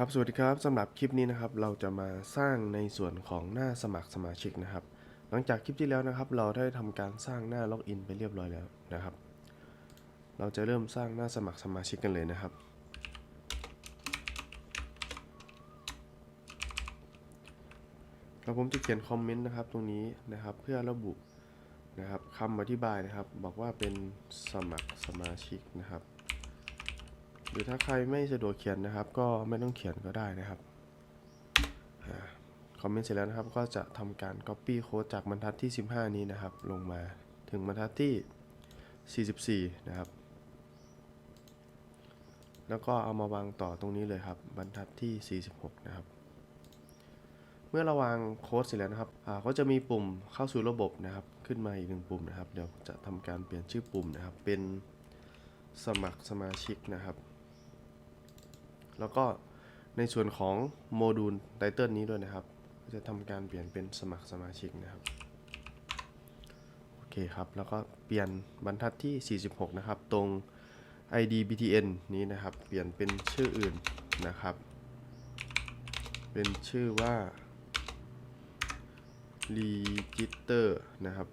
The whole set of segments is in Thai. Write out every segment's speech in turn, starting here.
ครับสวัสดีครับสำหรับคลิปนี้นะครับเราจะมาสร้างในส่วนของหน้าสมัครสมาชิกนะครับ หลังจากคลิปที่แล้วนะครับ เราได้ทำการสร้างหน้าล็อกอินไปเรียบร้อยแล้วนะครับ เราจะเริ่มสร้างหน้าสมัครสมาชิกกันเลยนะครับ แล้วผมจะเขียนคอมเมนต์นะครับตรงนี้นะครับเพื่อระบุนะครับคำอธิบายนะครับ บอกว่าเป็นสมัครสมาชิกนะครับ รือถ้าใครไม่สะดวกเขียนนะครับ ก็ไม่ต้องเขียนก็ได้นะครับคอมเมนต์เสร็จแล้วนะครับก็จะทำการ Copy โค้ดจากบรรทัดที่ 15 นี้นะครับ ลงมาถึงบรรทัดที่ 44 นะครับ แล้วก็เอามาวางต่อตรงนี้เลยครับ บรรทัดที่ 46 นะครับ เมื่อเราวางโค้ดเสร็จแล้วนะครับก็จะมีปุ่มเข้าสู่ระบบนะครับ ขึ้นมาอีกหนึ่งปุ่มนะครับ เดี๋ยวจะทำการเปลี่ยนชื่อปุ่มนะครับ เป็นสมัครสมาชิกนะครับ แล้วก็ในส่วนของโมดูลไตเติลนี้ด้วยนะครับ จะทำการเปลี่ยนเป็นสมัครสมาชิกนะครับ โอเคครับ แล้วก็เปลี่ยนบรรทัดที่ 46 นะครับ ตรง id btn นี้นะครับ เปลี่ยนเป็นชื่ออื่นนะครับ เป็นชื่อว่า register นะครับ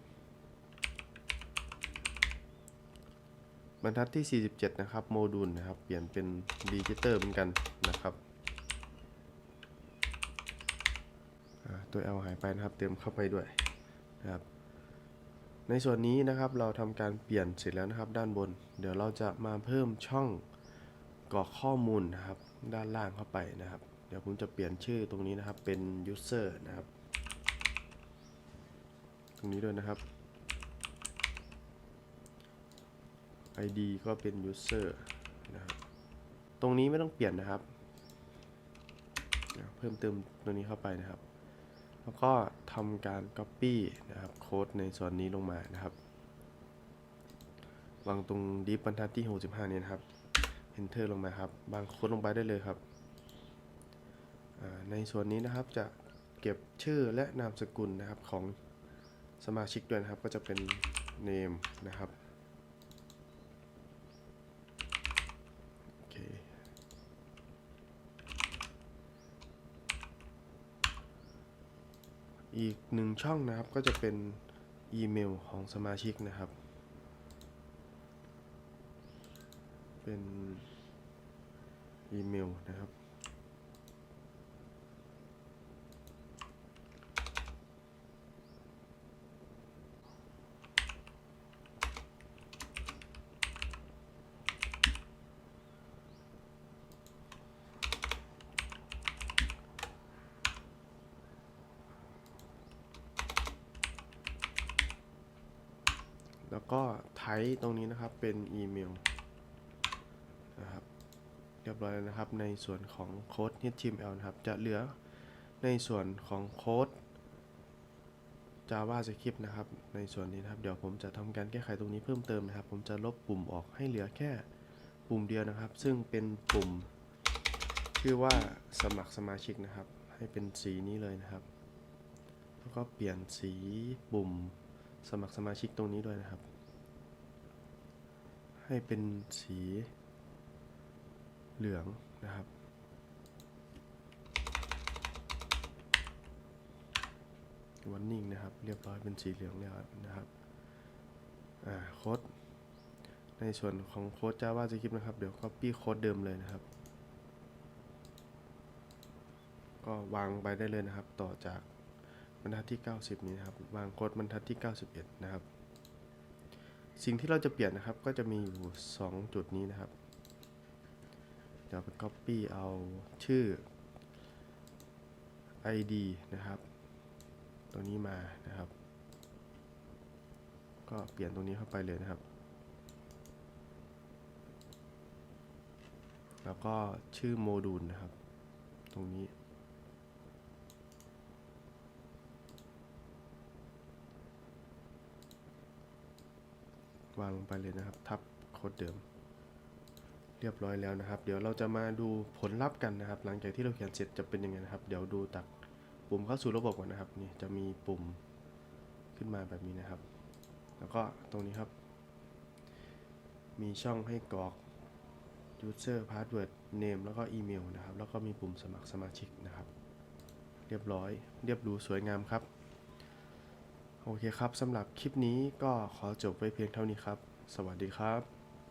บรรทัดที่ 47 นะครับโมดูลนะครับ เปลี่ยนเป็น register เหมือนกันนะครับตัว L หายไปนะครับ เติมเข้าไปด้วยนะครับในส่วนนี้นะครับเราทำการเปลี่ยนเสร็จแล้วนะครับ ด้านบน เดี๋ยวเราจะมาเพิ่มช่องกรอกข้อมูลนะครับ ด้านล่างเข้าไปนะครับ เดี๋ยวผมจะเปลี่ยนชื่อตรงนี้นะครับเป็น user นะครับ ตรงนี้ด้วยนะครับ ID ก็เป็น user นะครับ ตรงนี้ไม่ต้องเปลี่ยนนะครับเดี๋ยวเพิ่มเติมตรงนี้เข้าไปนะครับ แล้วก็ทำการ copy นะครับโค้ดในส่วนนี้ลงมานะครับวางตรงดิฟบรรทัดที่ 65เนี่ยนะครับ enter ลงมาครับวางโค้ดลงไปได้เลยครับ ในส่วนนี้นะครับจะเก็บชื่อและนามสกุลนะครับของสมาชิกด้วยนะครับ ก็จะเป็น name นะครับ โอเค อีกหนึ่งช่องนะครับก็จะเป็นอีเมลของสมาชิกนะครับ เป็นอีเมลนะครับ แล้วก็ไทป์ตรงนี้นะครับเป็นอีเมลนะครับเรียบร้อยแล้วนะครับ ในส่วนของโค้ด HTML นะครับ จะเหลือในส่วนของโค้ด JavaScript นะครับ ในส่วนนี้นะครับ เดี๋ยวผมจะทำการแก้ไขตรงนี้เพิ่มเติมนะครับ ผมจะลบปุ่มออกให้เหลือแค่ปุ่มเดียวนะครับ ซึ่งเป็นปุ่มชื่อว่าสมัครสมาชิกนะครับ ให้เป็นสีนี้เลยนะครับ แล้วก็เปลี่ยนสีปุ่ม สมัครสมาชิกตรงนี้ด้วยนะครับ ให้เป็นสีเหลืองนะครับ วันนิ่งนะครับ เรียบร้อยเป็นสีเหลืองแล้วนะครับโค้ดในส่วนของโค้ด JavaScript นะครับ เดี๋ยว copy โค้ดเดิมเลยนะครับ ก็วางไปได้เลยนะครับต่อจาก บรรทัดที่ 90 นี้นะครับ วางโค้ดบรรทัดที่ 91 นะครับ สิ่งที่เราจะเปลี่ยนนะครับ ก็จะมีอยู่ 2 จุดนี้นะครับ เดี๋ยวไป copy เอาชื่อ ID นะครับตัวนี้มานะครับ ก็เปลี่ยนตรงนี้เข้าไปเลยนะครับ แล้วก็ชื่อโมดูลนะครับ ตรงนี้ วางลงไปเลยนะครับ ทับโค้ดเดิม เรียบร้อยแล้วนะครับ เดี๋ยวเราจะมาดูผลลัพธ์กันนะครับ หลังจากที่เราเขียนเสร็จจะเป็นยังไงนะครับ เดี๋ยวดูจากปุ่มเข้าสู่ระบบก่อนนะครับนี่จะมีปุ่มขึ้นมาแบบนี้นะครับ แล้วก็ตรงนี้ครับ มีช่องให้กรอก user password name แล้วก็อีเมลนะครับ แล้วก็มีปุ่มสมัครสมาชิกนะครับ เรียบร้อย เรียบหรูสวยงามครับ โอเคครับสำหรับคลิปนี้ก็ขอจบไว้เพียงเท่านี้ครับ สวัสดีครับ